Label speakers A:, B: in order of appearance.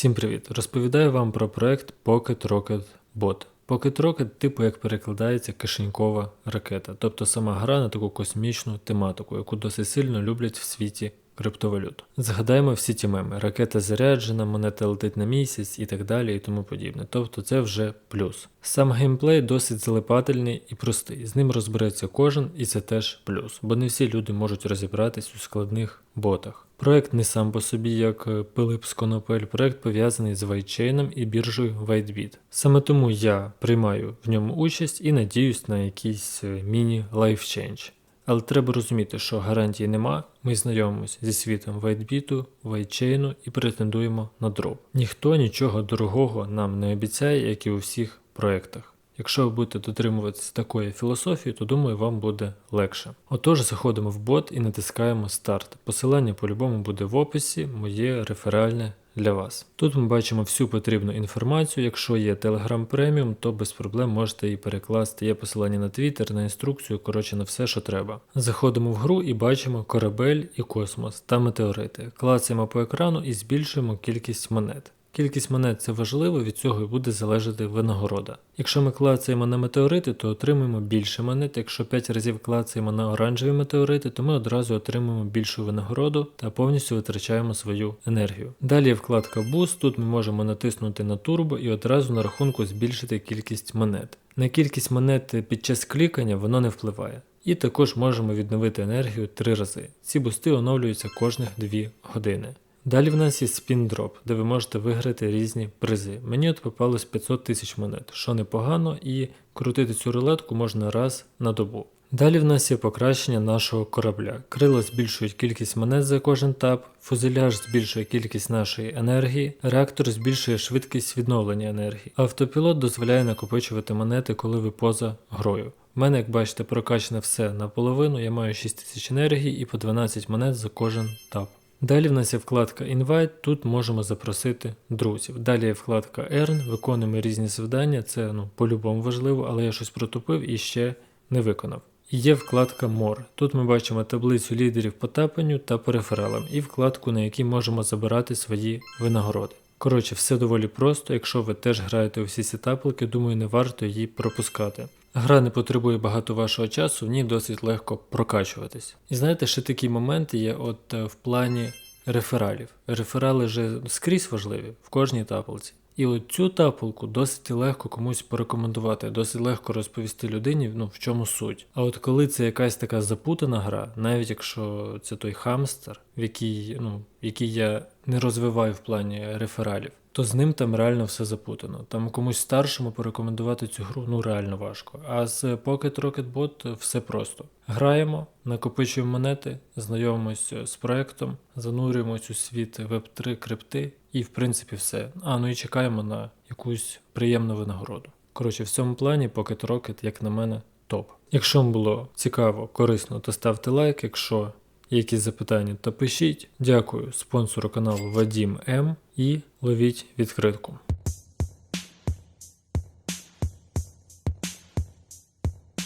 A: Всім привіт! Розповідаю вам про проект Pocket Rocket Bot. Pocket Rocket типу як перекладається кишенькова ракета, тобто сама гра на таку космічну тематику, яку досить сильно люблять в світі криптовалют. Згадаємо всі ті меми: ракета заряджена, монета летить на місяць і так далі, і тому подібне. Тобто це вже плюс. Сам геймплей досить залипательний і простий. З ним розбереться кожен, і це теж плюс, бо не всі люди можуть розібратись у складних ботах. Проект не сам по собі, як е, Пилип з Конопель, проект пов'язаний з вайтчейном і біржею WhiteBit. Саме тому я приймаю в ньому участь і надіюсь на якийсь е, міні-лайфчейндж. Але треба розуміти, що гарантії нема. Ми знайомимося зі світом WhiteBit, WhiteChain і претендуємо на дроп. Ніхто нічого дорогого нам не обіцяє, як і у всіх проєктах. Якщо ви будете дотримуватися такої філософії, то думаю, вам буде легше. Отож, заходимо в бот і натискаємо старт. Посилання по-любому буде в описі, моє реферальне для вас. Тут ми бачимо всю потрібну інформацію. Якщо є Telegram Premium, то без проблем можете її перекласти. Є посилання на Twitter, на інструкцію, коротше на все, що треба. Заходимо в гру і бачимо корабель і космос та метеорити. Клацаємо по екрану і збільшуємо кількість монет. Кількість монет це важливо, від цього і буде залежати винагорода. Якщо ми клацаємо на метеорити, то отримуємо більше монет. Якщо 5 разів клацаємо на оранжеві метеорити, то ми одразу отримуємо більшу винагороду та повністю витрачаємо свою енергію. Далі вкладка Boost, тут ми можемо натиснути на турбо і одразу на рахунку збільшити кількість монет. На кількість монет під час клікання воно не впливає. І також можемо відновити енергію 3 рази. Ці бусти оновлюються кожних 2 години. Далі в нас є спіндроп, де ви можете виграти різні призи. Мені от попалось 500 тисяч монет, що непогано, і крутити цю рулетку можна раз на добу. Далі в нас є покращення нашого корабля. Крила збільшують кількість монет за кожен тап, фузеляж збільшує кількість нашої енергії, реактор збільшує швидкість відновлення енергії. Автопілот дозволяє накопичувати монети, коли ви поза грою. У мене, як бачите, прокачане все наполовину, я маю 6000 енергії і по 12 монет за кожен тап. Далі в нас є вкладка Invite, тут можемо запросити друзів. Далі є вкладка Earn, виконуємо різні завдання, це ну, по-любому важливо, але я щось протупив і ще не виконав. Є вкладка More. Тут ми бачимо таблицю лідерів по тапанню та перефералам і вкладку, на якій можемо забирати свої винагороди. Коротше, все доволі просто, якщо ви теж граєте у всі ці таплики, думаю, не варто її пропускати. Гра не потребує багато вашого часу, в ній досить легко прокачуватись. І знаєте, ще такі моменти є от е, в плані рефералів. Реферали вже скрізь важливі в кожній таплиці. І от цю тапулку досить легко комусь порекомендувати, досить легко розповісти людині, ну в чому суть. А от коли це якась така запутана гра, навіть якщо це той хамстер, в який, ну, який я не розвиваю в плані рефералів, то з ним там реально все запутано. Там комусь старшому порекомендувати цю гру ну реально важко. А з Pocket Rocket Bot все просто. Граємо, накопичуємо монети, знайомимося з проектом, занурюємось у світ Web3 крипти, і в принципі все. А ну і чекаємо на якусь приємну винагороду. Коротше, в цьому плані Pocket Rocket, як на мене, топ. Якщо вам було цікаво, корисно, то ставте лайк. Якщо якісь запитання, то пишіть. Дякую спонсору каналу Вадім М і ловіть відкритку.